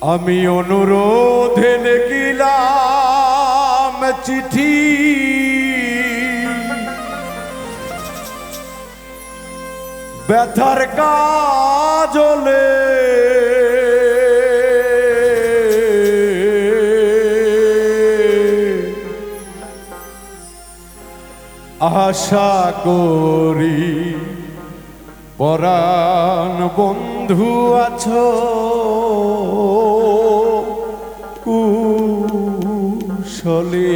আমি অনুরোধে লিখিলাম চিঠি। ব্যথার কাজলে আশা করি পরাণ বন্ধু আছো। কুশলে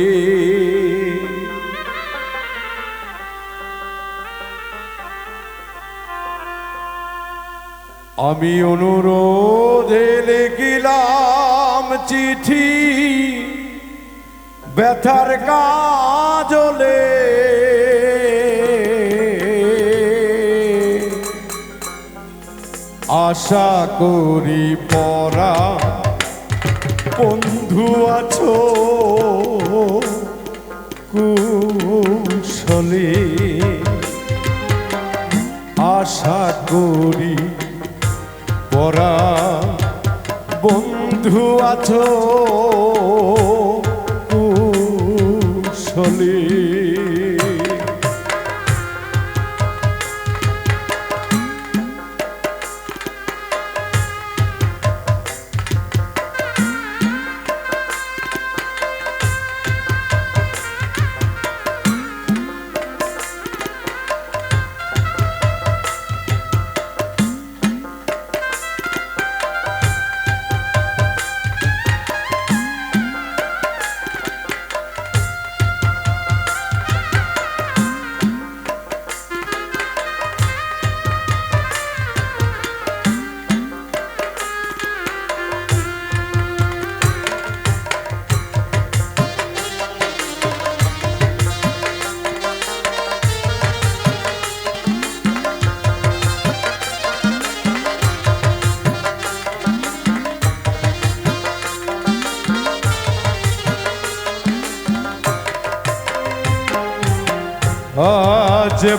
আমি অনুরোধে লিখিলাম চিঠি ব্যথার কাজলে। আশা করি পরা বন্ধু আছো। বন্ধু আছো।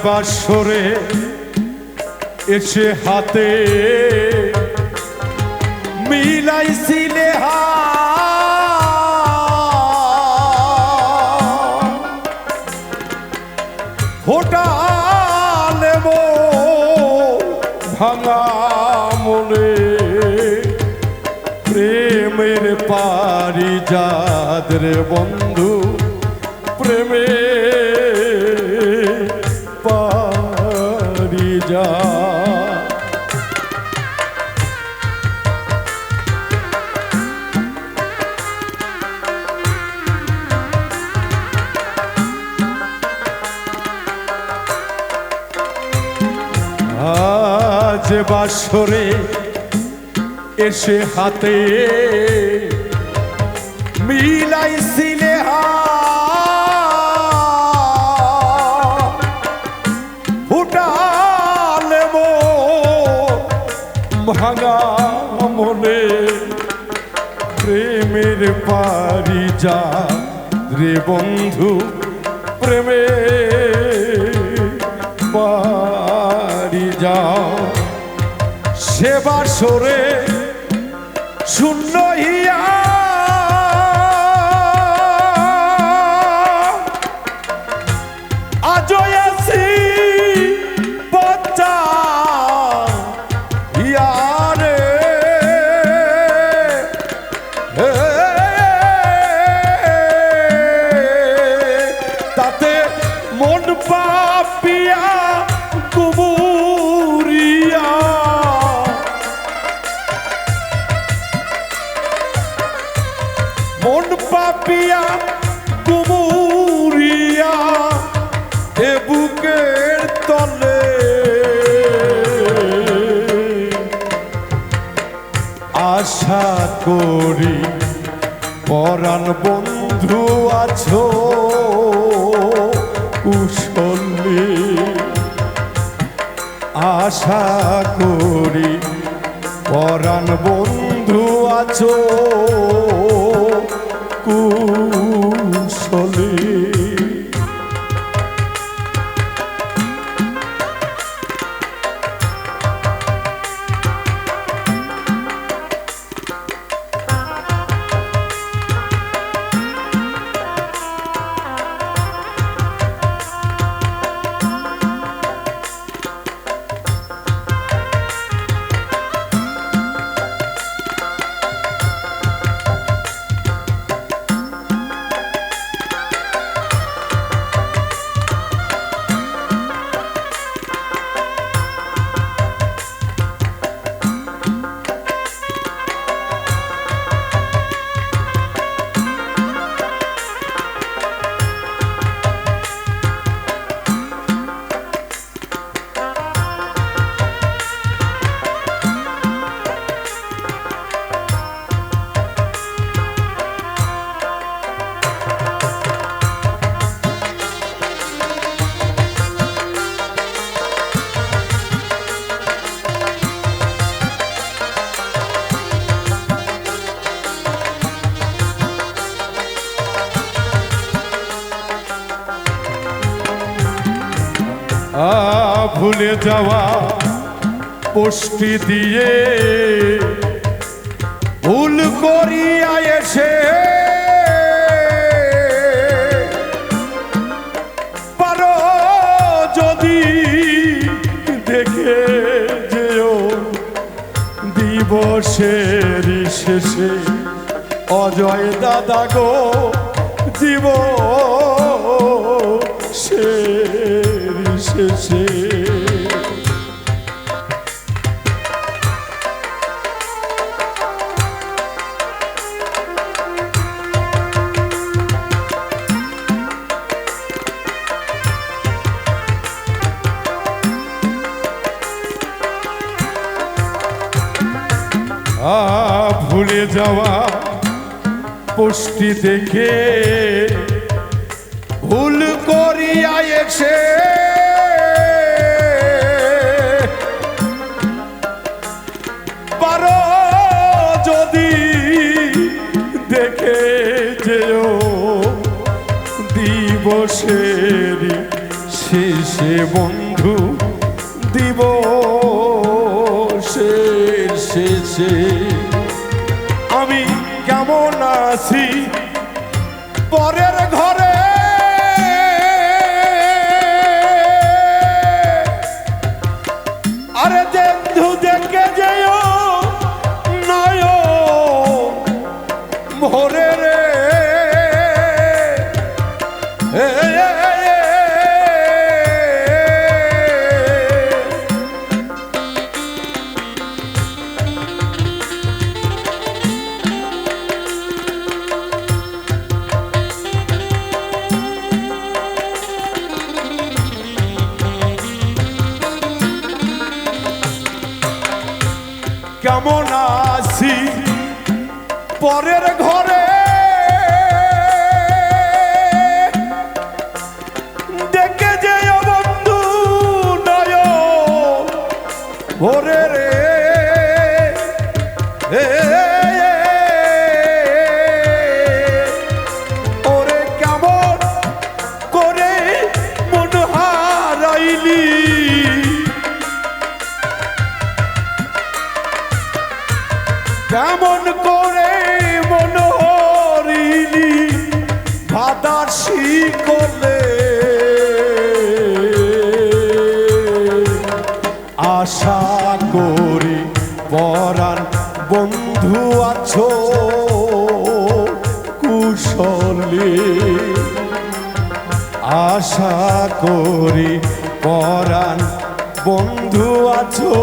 বাসরে এসে হাতে মিলাইছিলে ফোটালে মো ভাঙা মনে। প্রেমের পারি যাদের বন্ধু বাসরে এসে হাতে মিলাইছিলে হাত। যা রে বন্ধু প্রেমে পারি যাও। সেবা সরে শূন্য হিয়া করি। পরাণ বন্ধু আছো কুশলী। আশা করি পরাণ বন্ধু আছো কুশলী। ভুলে যাওয়া পুষ্টি দিয়ে ভুল করিয়া এসে পারো যদি দেখে যেও শেষে অজয় দাদা গো জীব শেষে। আ পুষ্টি দেখে ভুল করিয়া এসে পারো যদি দেখে যেও দিবসের শেষে বন্ধু দিবসের শেষে কেমন আছি? পরের ঘরে কেমন আছি? পরের ঘরে আশা করি পরাণ বন্ধু আছো কুশলে। আশা করি পরাণ বন্ধু আছো।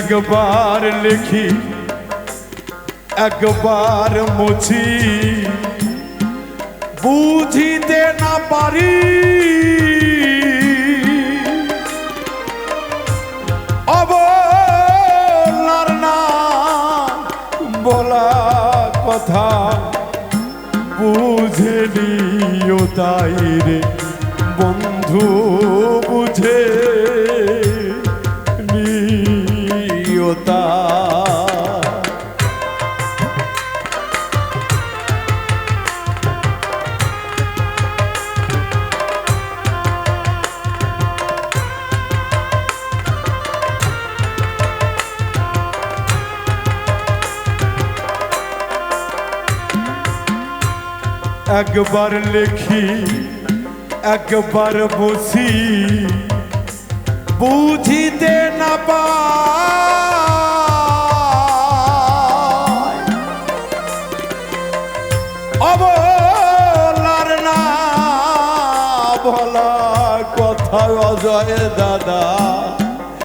একবার লিখি, একবার মুছি। বুঝিতে না পারি, অবলার না বলা কথা। বুঝে নিও তাই রে, বন্ধু, বুঝে একবার লিখি একবার বসি বুঝিতে না পা